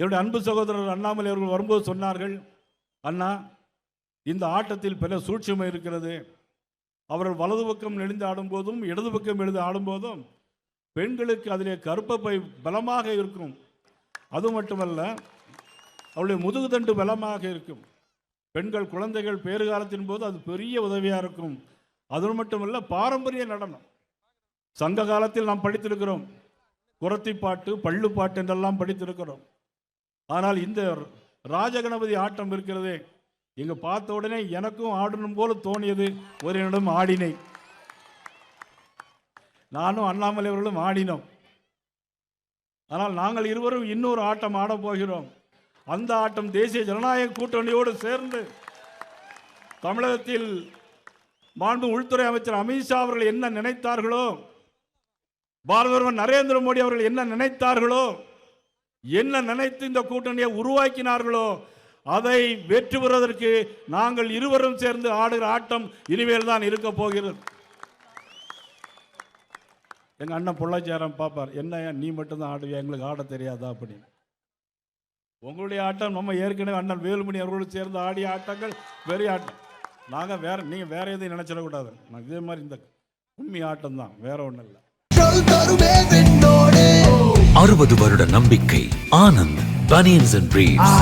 என்னுடைய அன்பு சகோதரர் அண்ணாமலை அவர்கள் வரும்போது சொன்னார்கள் அண்ணா இந்த ஆட்டத்தில் பல சூட்சமை இருக்கிறது. அவர்கள் வலது பக்கம் நெளிந்து ஆடும்போதும் இடது பக்கம் எழுந்து ஆடும்போதும் பெண்களுக்கு அதிலே கருப்பப்பை பலமாக இருக்கும். அது மட்டுமல்ல அவளுடைய முதுகுதண்டு பலமாக இருக்கும். பெண்கள் குழந்தைகள் பேறுகாலத்தின் போது அது பெரிய உதவியாக இருக்கும். அது மட்டுமல்ல பாரம்பரிய நடனம். சங்க காலத்தில் நாம் படித்திருக்கிறோம். குரத்தி பாட்டு பள்ளு பாட்டு என்றெல்லாம் படித்திருக்கிறோம். ஆனால் இந்த ராஜகணபதி ஆட்டம் இருக்கிறதே. இங்க பார்த்த உடனே எனக்கும் ஆடணும் போல தோணியது. ஒரு இடம் ஆடினேன். நானும் அண்ணாமலை அவர்களும் ஆடினோம். ஆனால் நாங்கள் இருவரும் இன்னொரு ஆட்டம் ஆடப் போகிறோம். அந்த ஆட்டம் தேசிய ஜனநாயக கூட்டணியோடு சேர்ந்து தமிழகத்தில் மாண்பு உள்துறை அமைச்சர் அமித்ஷா அவர்கள் என்ன நினைத்தார்களோ பாரதவர் நரேந்திர மோடி அவர்கள் என்ன நினைத்தார்களோ என்ன நினைத்து இந்த கூட்டணியை உருவாக்கினார்களோ அதை வெற்றி பெறுவதற்கு நாங்கள் இருவரும் சேர்ந்து ஆடுகிற ஆட்டம் இனிமேல் தான் இருக்க போகிறது. எங்கள் அண்ணன் பொள்ளாச்சாரம் பார்ப்பார் என்ன நீ மட்டும்தான் ஆடுவியா? எங்களுக்கு ஆட தெரியாதா? அப்படின்னு. உங்களுடைய ஆட்டம் நம்ம ஏற்கனவே அண்ணன் வேலுமணி அவர்களோடு சேர்ந்து ஆடிய ஆட்டங்கள் பெரிய ஆட்டம். நாங்கள் வேற நீங்கள் வேற எதையும் நினைச்சிடக்கூடாது. நான் இதே மாதிரி இந்த உண்மை ஆட்டம் தான் வேற ஒன்றும் இல்லை. அறுபது வருட நம்பிக்கை ஆனந்த் பனியன்ஸ் அண்ட் பிரீட்ஸ்